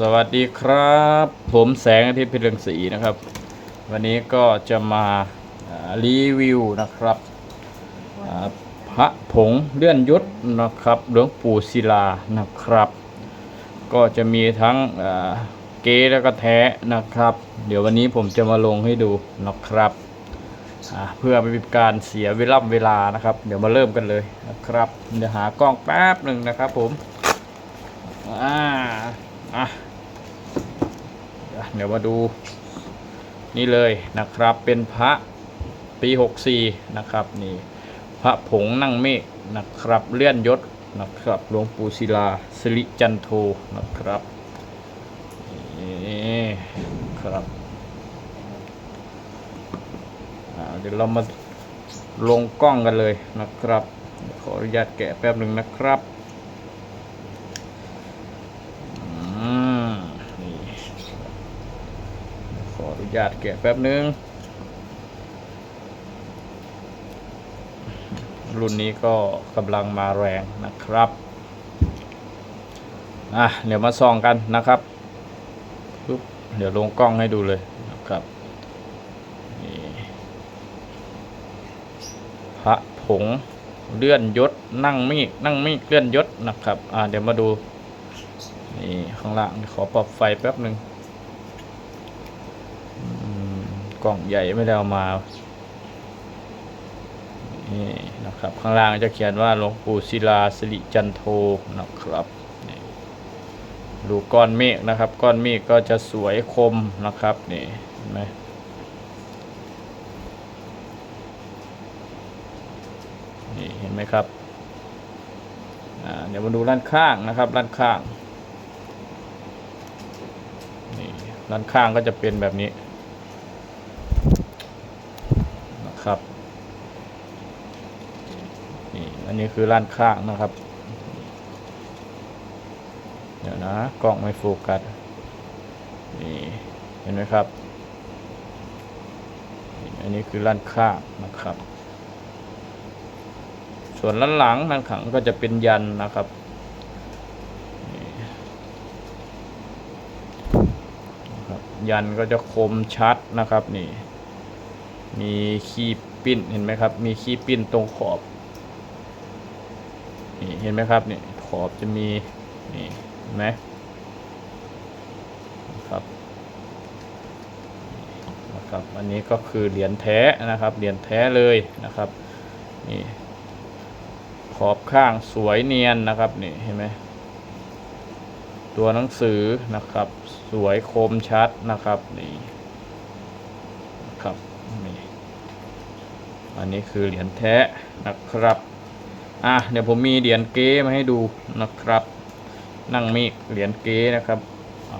สวัสดีครับ ผมแสงอาทิตย์พิเรืองศรีนะครับ วันนี้ก็จะมารีวิวนะครับพระผงเลื่อนยศนะครับหลวงปู่ศิลานะครับ ก็จะมีทั้งเก๊แล้วก็แท้นะครับ เดี๋ยววันนี้ผมจะมาลงให้ดูนะครับเพื่อไม่เป็นการเสียเวลาเวลานะครับ เดี๋ยวมาเริ่มกันเลยนะครับเดี๋ยวหากล้องแป๊บหนึ่งนะครับผมอ่าอะ เดี๋ยวมาดูนี่เลยนะครับเป็นพระปี 64 นะครับนี่พระผงนั่งเมฆนะครับเลื่อนยศนะครับหลวงปู่ศิลาสิริจันโทนะครับนี่ครับเดี๋ยวเรามาลงกล้องกันเลยนะครับ ขออนุญาตแกะแป๊บหนึ่งนะครับ อืมนี่ ขออนุญาตแกะแป๊บนึง รุ่นนี้ก็กำลังมาแรงนะครับอะเดี๋ยวมาส่องกันนะครับปุ๊บเดี๋ยวลงกล้องให้ดูเลยนะครับนี่พระผงเลื่อนยศนั่งมีกนั่งมีกเลื่อนยศนะครับ อ่าเดี๋ยวมาดูนี่ข้างล่างขอปรับไฟแป๊บหนึ่งอืม กล่องใหญ่ไม่ได้เอามา นี่นะครับ ข้างล่างจะเขียนว่าหลวงปู่ศิลาสิริจันโทนะครับดูก้อนเมฆนะครับ ก้อนเมฆก็จะสวยคมนะครับนี่เห็นไหมนี่เห็นไหมครับเดี๋ยวมาดูด้านข้างนะครับด้านข้างนี่ด้านข้างก็จะเป็นแบบนี้ นะครับนี่อันนี้คือด้านข้างนะครับ เดี๋ยวนะกล้องไม่โฟกัสนี่เห็นไหมครับอันนี้คือด้านข้างนะครับ ส่วนด้านหลังด้านขังก็จะเป็นยันนะครับยันก็จะคมชัดนะครับนี่ มีขี้ปิ้นเห็นไหมครับ มีขี้ปิ้นตรงขอบนี่เห็นไหมครับนี่ขอบจะมีนี่เห็นไหมครับนะครับอันนี้ก็คือเหรียญแท้นะครับเหรียญแท้เลยนะครับนี่ขอบข้างสวยเนียนนะครับนี่เห็นไหมตัวหนังสือนะครับ สวยคมชัดนะครับนี่นะครับนี่ อันนี้คือเหรียญแท้นะครับอะเดี๋ยวผมมีเหรียญเก๊มาให้ดูนะครับ นั่งมีเหรียญเก๊นะครับอะ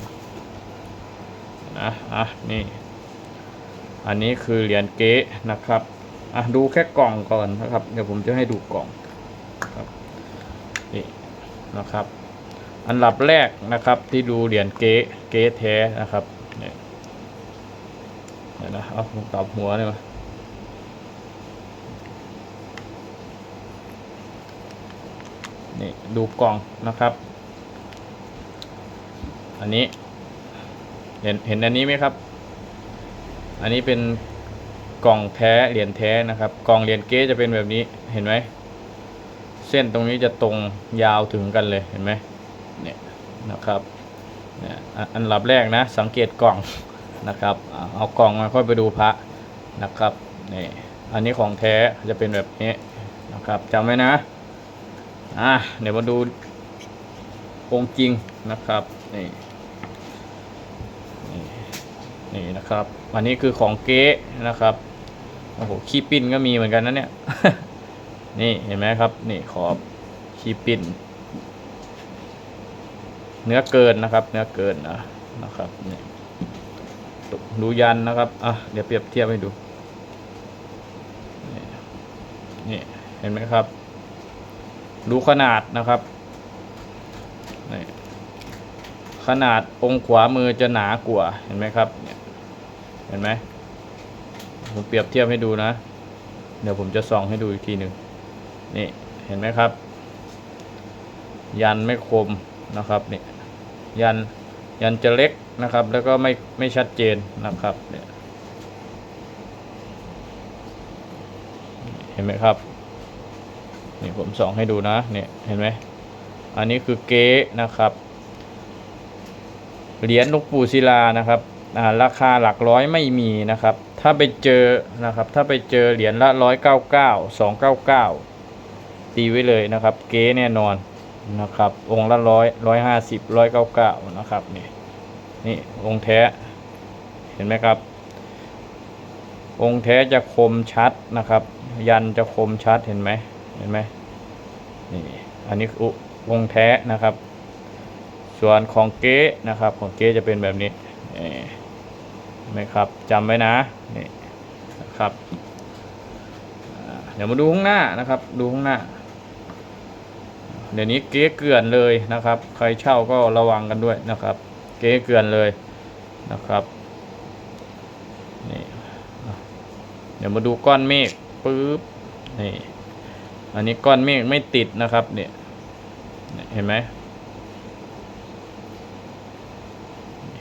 นะอะนี่อันนี้คือเหรียญเก๊นะครับอะดูแค่กล่องก่อนนะครับ เดี๋ยวผมจะให้ดูกล่องครับนี่นะครับ อันดับแรกนะครับที่ดูเหรียญเก๊เก๊แท้นะครับเนี่ยนะเอาผมกลับหัวเลยมา นี่ดูกล่องนะครับ อันนี้ เห็นเห็นอันนี้ไหมครับ อันนี้เป็นกล่องแท้เหรียญแท้นะครับ กล่องเหรียญเก๊จะเป็นแบบนี้เห็นไหมเส้นตรงนี้จะตรงยาวถึงกันเลยเห็นไหมเนี่ยนะครับเนี่ยอันดับแรกนะ สังเกตกล่องนะครับ เอากล่องมาค่อยไปดูพระนะครับนี่อันนี้ของแท้จะเป็นแบบนี้นะครับจำไว้นะ อะเดี๋ยวมาดูองค์จริงนะครับนี่นี่นี่นะครับ อันนี้คือของเก๊นะครับโอ้โหขี้ปิ้นก็มีเหมือนกันนะเนี่ยนี่เห็นไหมครับ นี่ขอบขี้ปิ้น เนื้อเกินนะครับ เนื้อเกินนะนะครับนี่ดูยันนะครับอะเดี๋ยวเปรียบเทียบให้ดูนี่นี่เห็นไหมครับ ดูขนาดนะครับ ขนาดองขวามือจะหนากว่า เห็นไหมครับ เห็นไหม ผมเปรียบเทียบให้ดูนะ เดี๋ยวผมจะส่องให้ดูอีกทีหนึ่งนี่ เห็นไหมครับ ยันไม่คมนะครับนี่ยันยันจะเล็กนะครับ แล้วก็ไม่ไม่ชัดเจนนะครับ เห็นไหมครับ นี่ผมส่องให้ดูนะเนี่ยเห็นไหมอันนี้คือเก๊นะครับ เหรียญหลวงปู่ศิลานะครับราคาหลักร้อยไม่มีนะครับ ถ้าไปเจอนะครับ ถ้าไปเจอเหรียญละร้อยเก้าเก้าสองเก้าเก้าตีไว้เลยนะครับ เก๊แน่นอนนะครับ องค์ละร้อยร้อยห้าสิบร้อยเก้าเก้านะครับนี่นี่องค์แท้เห็นไหมครับ องค์แท้จะคมชัดนะครับ ยันจะคมชัดเห็นไหม เห็นไหมนี่อันนี้อองค์แท้นะครับ ส่วนของเก๊นะครับ ของเก๊จะเป็นแบบนี้นี่เห็นไหมครับจำไว้นะนี่นะครับเดี๋ยวมาดูข้างหน้านะครับ ดูข้างหน้า เดี๋ยวนี้เก๊เกลื่อนเลยนะครับ ใครเช่าก็ระวังกันด้วยนะครับ เก๊เกลื่อนเลยนะครับนี่เดี๋ยวมาดูก้อนเมฆปึ๊บนี่ อันนี้ก้อนเมฆไม่ติดนะครับเนี่ยเห็นไหม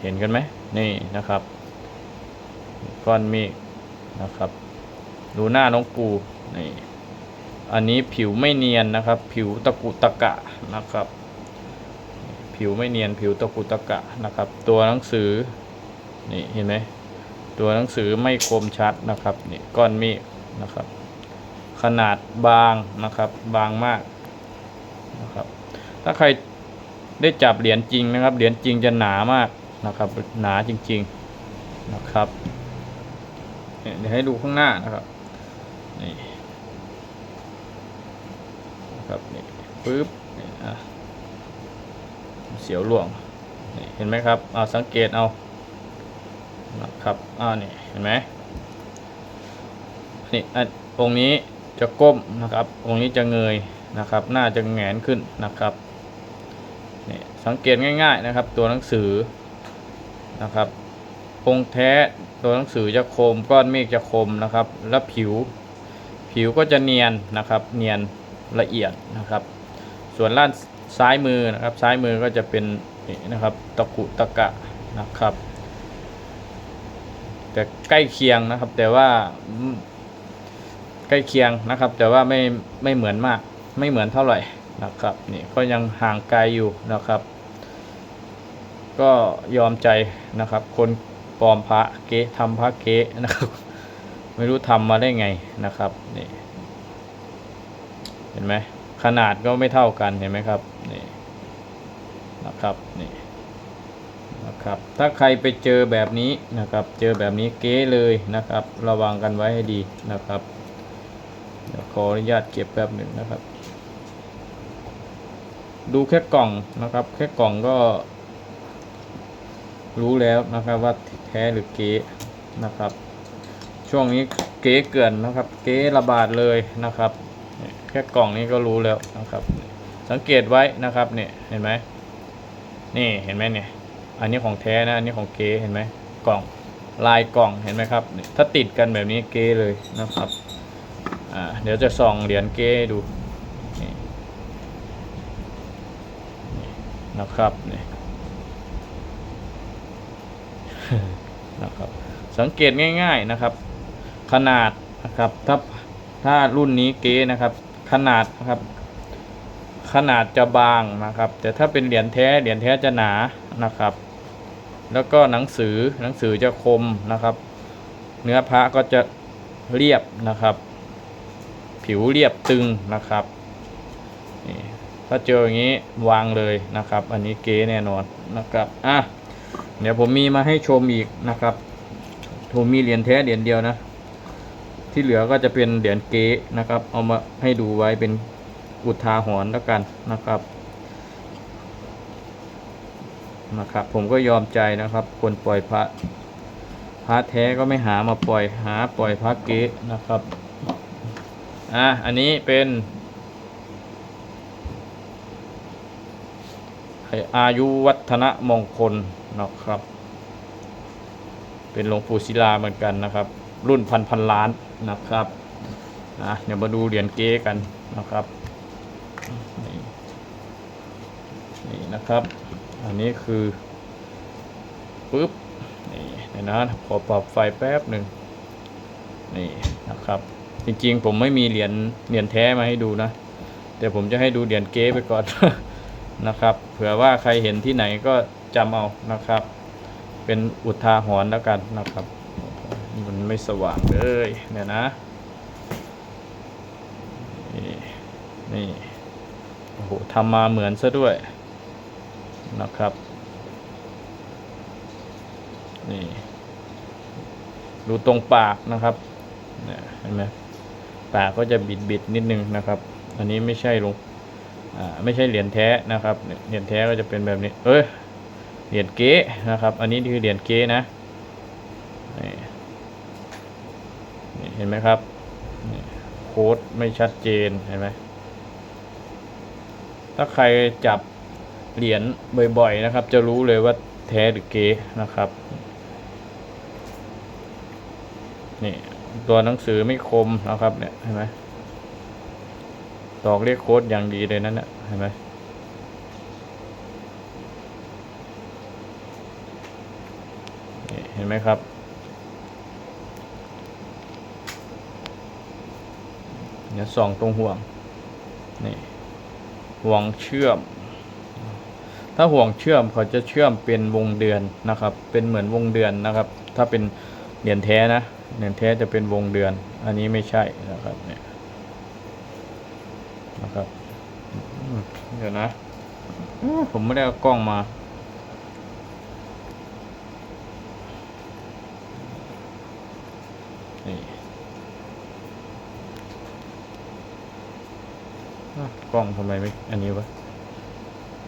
เห็นกันไหมนี่นะครับ ก้อนเมฆนะครับ ดูหน้าน้องปูนี่อันนี้ผิวไม่เนียนนะครับ ผิวตะกุตะกะนะครับ ผิวไม่เนียนผิวตะกุตะกะนะครับ ตัวหนังสือนี่เห็นไหมตัวหนังสือไม่คมชัดนะครับนี่ก้อนเมฆนะครับ ขนาดบางนะครับบางมากนะครับถ้าใครได้จับเหรียญจริงนะครับเหรียญจริงจะหนามากนะครับ หนาจริงๆนะครับเดี๋ยวให้ดูข้างหน้านะครับนี่นะครับนี่ปึ๊บนี่อะเสียวหลวงเห็นไหมครับเอาสังเกตเอานะครับอ่านี่เห็นไหมนี่อันองนี้ จะก้มนะครับ องค์นี้จะเงยนะครับ หน้าจะแงนขึ้นนะครับนี่สังเกตง่าย ๆนะครับ ตัวหนังสือนะครับ องค์แท้ตัวหนังสือจะคมก้อนเมฆจะคมนะครับ และผิว ผิวก็จะเนียนนะครับ เนียนละเอียดนะครับ ส่วนด้านซ้ายมือนะครับซ้ายมือก็จะเป็นนี่นะครับตะกุตะกะนะครับ แต่ใกล้เคียงนะครับแต่ว่า ล้เคียงนะครับ แต่ว่าไม่ไม่เหมือนมากไม่เหมือนเท่าไหร่นะครับนี่ก็ยังห่างไกลอยู่นะครับ ก็ยอมใจนะครับ คนปลอมพระเก๊ทำพระเก๊นะครับ ไม่รู้ทำมาได้ไงนะครับนี่เห็นไหมขนาดก็ไม่เท่ากันเห็นไหมครับนี่นะครับนี่นะครับถ้าใครไปเจอแบบนี้นะครับ เจอแบบนี้เก๊เลยนะครับ ระวังกันไว้ให้ดีนะครับ เดี๋ยวขออนุญาตเก็บแป๊บหนึ่งนะครับ ดูแค่กล่องนะครับ แค่กล่องก็ รู้แล้วนะครับว่าแท้หรือเก๊นะครับ ช่วงนี้เก๊เกินนะครับ เก๊ระบาดเลยนะครับ แค่กล่องนี้ก็รู้แล้วนะครับ สังเกตไว้นะครับเนี่ยเห็นไหมนี่เห็นไหมเนี่ย อันนี้ของแท้นะอันนี้ของเก๊เห็นไหมกล่องลายกล่องเห็นไหมครับ ถ้าติดกันแบบนี้เก๊เลยนะครับ อ่าเดี๋ยวจะส่องเหรียญเก้ดูนะครับนี่นะครับ สังเกตง่าย ๆนะครับ ขนาดนะครับถ้าถ้ารุ่นนี้เก๊นะครับ ขนาดนะครับ ขนาดจะบางนะครับ แต่ถ้าเป็นเหรียญแท้เหรียญแท้จะหนานะครับ แล้วก็หนังสือหนังสือจะคมนะครับ เนื้อพระก็จะเรียบนะครับ ผิวเรียบตึงนะครับนี่ถ้าเจออย่างนี้วางเลยนะครับ อันนี้เก๊แน่นอนนะครับอะเดี๋ยวผมมีมาให้ชมอีกนะครับผมมีเหรียญแท้เหรียญเดียวนะ ที่เหลือก็จะเป็นเหรียญเก๊นะครับ เอามาให้ดูไว้เป็นอุทาหรณ์แล้วกันนะครับนะครับ ผมก็ยอมใจนะครับ คนปล่อยพระพระแท้ก็ไม่หามาปล่อยหาปล่อยพระเก๊นะครับ อะอันนี้เป็นอายุวัฒนมงคลนะครับ เป็นหลวงปู่ศิลาเหมือนกันนะครับ รุ่นพันพันล้านนะครับอะเดี๋ยวมาดูเหรียญเก๊กันนะครับนี่นี่นะครับ อันนี้คือปุ๊บนี่นะขอปรับไฟแป๊บหนึ่งนี่นะครับ จริงๆ ผมไม่มีเหรียญเหรียญแท้มาให้ดูนะ แต่ผมจะให้ดูเหรียญเก๊ไปก่อนนะครับ เผื่อว่าใครเห็นที่ไหนก็จำเอานะครับ เป็นอุทาหรณ์แล้วกันนะครับ มันไม่สว่างเลยเนี่ยนะ นี่นี่โอ้โหทำมาเหมือนซะด้วยนะครับ นี่ ดูตรงปากนะครับ เนี่ยเห็นไหม ปากก็จะบิดบิดๆนิดนึงนะครับ อันนี้ไม่ใช่ลงอ่าไม่ใช่เหรียญแท้นะครับเหรียญแท้ก็จะเป็นแบบนี้ เอ้ยเหรียญเก๊นะครับ อันนี้คือเหรียญเก๊นะนี่เห็นไหมครับโค้ดไม่ชัดเจนเห็นไหมถ้าใครจับเหรียญบ่อยๆนะครับ จะรู้เลยว่าแท้หรือเก๊นะครับนี่ ตัวหนังสือไม่คมนะครับเนี่ยเห็นไหมตอกเลขโค้ดอย่างดีเลยนั่นนะเห็นไหมเห็นไหมครับ เดี๋ยวส่องตรงห่วง นี่ ห่วงเชื่อม ถ้าห่วงเชื่อมเขาจะเชื่อมเป็นวงเดือนนะครับ เป็นเหมือนวงเดือนนะครับ ถ้าเป็นเหรียญแท้นะ เหรียแท้จะเป็นวงเดือน อันนี้ไม่ใช่นะครับเนี่ยนะครับเดี๋ยวนะผมไม่ได้เอากล้องมา นี่อะกล้องทำไมไม่ อันนี้วะ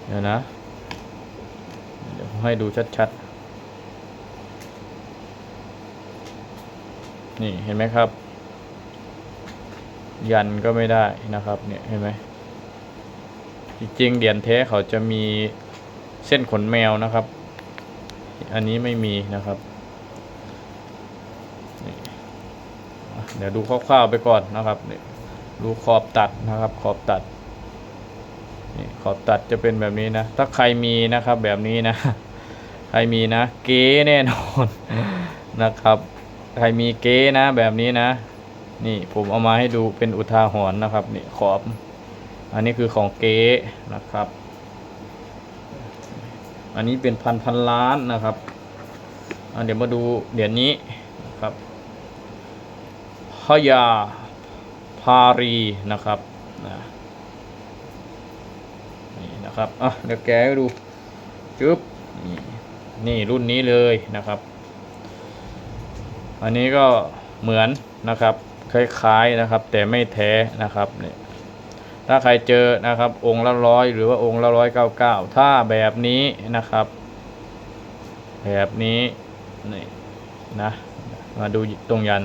เดี๋ยวนะ เดี๋ยวให้ดูชัดๆ นี่เห็นไหมครับ ยันก็ไม่ได้นะครับเนี่ยเห็นไหมจริงๆเหรียญแท้เขาจะมีเส้นขนแมวนะครับ อันนี้ไม่มีนะครับเดี๋ยวดูคร่าวๆไปก่อนนะครับเนี่ยดูขอบตัดนะครับ ขอบตัดนี่ขอบตัดจะเป็นแบบนี้นะ ถ้าใครมีนะครับแบบนี้นะ ใครมีนะ เก๊แน่นอนนะครับ ใครมีเก๊นะแบบนี้นะ นี่ผมเอามาให้ดูเป็นอุทาหรณ์นะครับ นี่ขอบ อันนี้คือของเก๊นะครับ อันนี้เป็นพันพันล้านนะครับอะเดี๋ยวมาดูเหรียญนี้นะครับพยาพารีนะครับนี่นะครับอะเดี๋ยวแกให้ดูจึ๊บนี่รุ่นนี้เลยนะครับ อันนี้ก็เหมือนนะครับ คล้ายๆนะครับ แต่ไม่แท้นะครับเนี่ยถ้าใครเจอนะครับ องค์ละร้อยหรือว่าองค์ละร้อยเก้าเก้าถ้าแบบนี้นะครับ แบบนี้นี่นะมาดูตรงยัน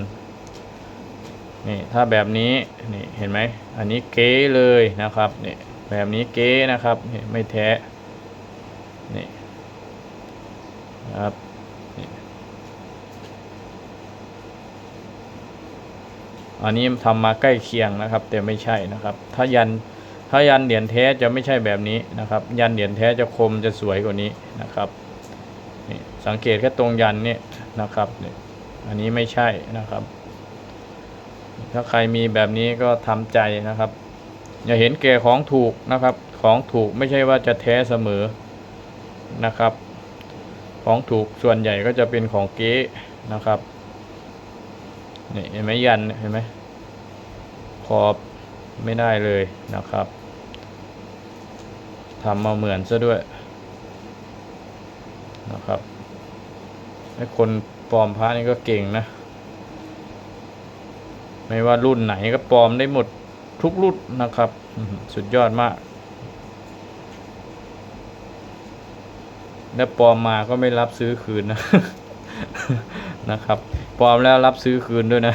นี่ถ้าแบบนี้นี่เห็นไหมอันนี้เก๋เลยนะครับนี่แบบนี้เก๋นะครับไม่แท้นี่ครับ อันนี้ทำมาใกล้เคียงนะครับ แต่ไม่ใช่นะครับ ถ้ายันถ้ายันเหรียญแท้จะไม่ใช่แบบนี้นะครับ ยันเหรียญแท้จะคมจะสวยกว่านี้นะครับนี่สังเกตแค่ตรงยันนี่นะครับนี่อันนี้ไม่ใช่นะครับ ถ้าใครมีแบบนี้ก็ทำใจนะครับ อย่าเห็นแก่ของถูกนะครับ ของถูกไม่ใช่ว่าจะแท้เสมอนะครับ ของถูกส่วนใหญ่ก็จะเป็นของเก๊นะครับ นี่เห็นไหมยันเห็นไหมขอบไม่ได้เลยนะครับทำมาเหมือนซะด้วยนะครับไอ้คนปลอมพระนี่ก็เก่งนะ ไม่ว่ารุ่นไหนก็ปลอมได้หมดทุกรุ่นนะครับ สุดยอดมาก แล้วปลอมมาก็ไม่รับซื้อคืนนะ นะครับปลอมแล้วรับซื้อคืนด้วยนะ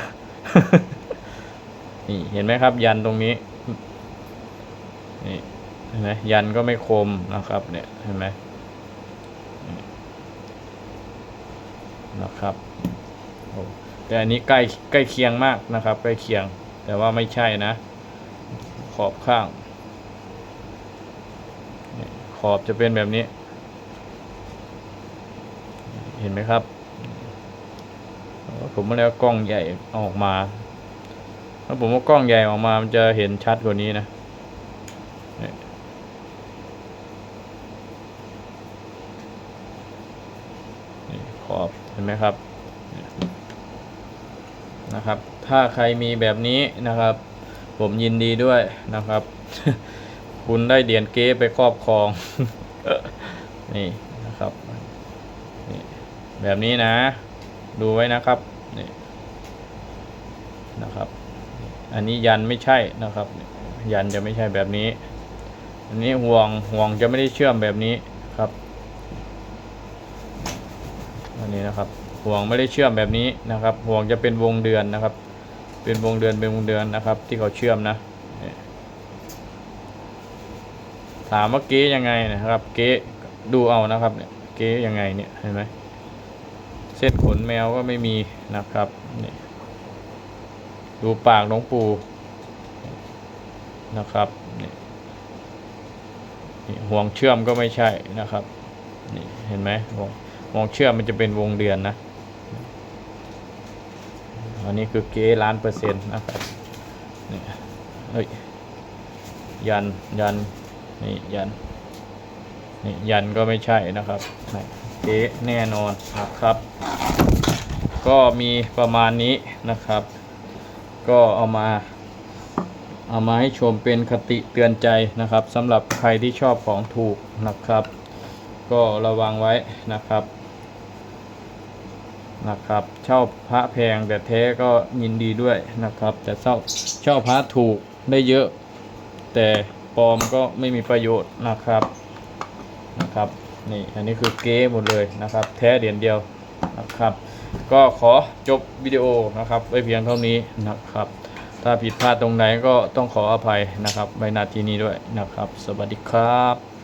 นี่เห็นไหมครับ ยันตรงนี้ นี่เห็นไหมยันก็ไม่คมนะครับ เนี่ยเห็นไหมนะครับโอ้แต่อันนี้ใกล้ใกล้เคียงมากนะครับ ใกล้เคียง แต่ว่าไม่ใช่นะ ขอบข้าง ขอบจะเป็นแบบนี้ เห็นไหมครับ ผมมาแล้วกล้องใหญ่ออกมาถ้าผมว่ากล้องใหญ่ออกมา มันจะเห็นชัดกว่านี้นะนี่ขอบเห็นไหมครับนะครับ ถ้าใครมีแบบนี้นะครับ ผมยินดีด้วยนะครับ คุณได้เหรียญเก๊ไปครอบครอง นี่นะครับนี่แบบนี้นะ ดูไว้นะครับ นะครับ อันนี้ยันไม่ใช่นะครับ ยันจะไม่ใช่แบบนี้ อันนี้ห่วงห่วงจะไม่ได้เชื่อมแบบนี้ครับ อันนี้นะครับ ห่วงไม่ได้เชื่อมแบบนี้นะครับ ห่วงจะเป็นวงเดือนนะครับ เป็นวงเดือนเป็นวงเดือนนะครับ ที่เขาเชื่อมนะถามว่าเก๊ยังไงนะครับ เก๊ดูเอานะครับเนี่ยเก๊ยังไงเนี่ยเห็นไหมเส้นขนแมวก็ไม่มีนะครับนี่ ดูปากหลวงปู่นะครับนี่ห่วงเชื่อมก็ไม่ใช่นะครับนี่เห็นไหมห่วงห่วงเชื่อมมันจะเป็นวงเดือนนะอันนี้คือเก๊ล้านเปอร์เซ็นต์นะครับนี่เฮ้ยยันยันนี่ยันนี่ยันก็ไม่ใช่นะครับเก๊แน่นอนนะครับ ก็มีประมาณนี้นะครับ ก็เอามา เอามาให้ชมเป็นคติเตือนใจนะครับสำหรับใครที่ชอบของถูกนะครับ ก็ระวังไว้นะครับนะครับเช่าพระแพงแต่แท้ก็ยินดีด้วยนะครับ แต่เช่าเช่าพระถูกได้เยอะ แต่ปลอมก็ไม่มีประโยชน์นะครับนะครับนี่อันนี้คือเก๊หมดเลยนะครับ แท้เหรียญเดียวนะครับ ก็ขอจบวิดีโอนะครับไว้เพียงเท่านี้นะครับ ถ้าผิดพลาดตรงไหนก็ต้องขออภัยนะครับไว้นาทีนี้ด้วยนะครับ สวัสดีครับ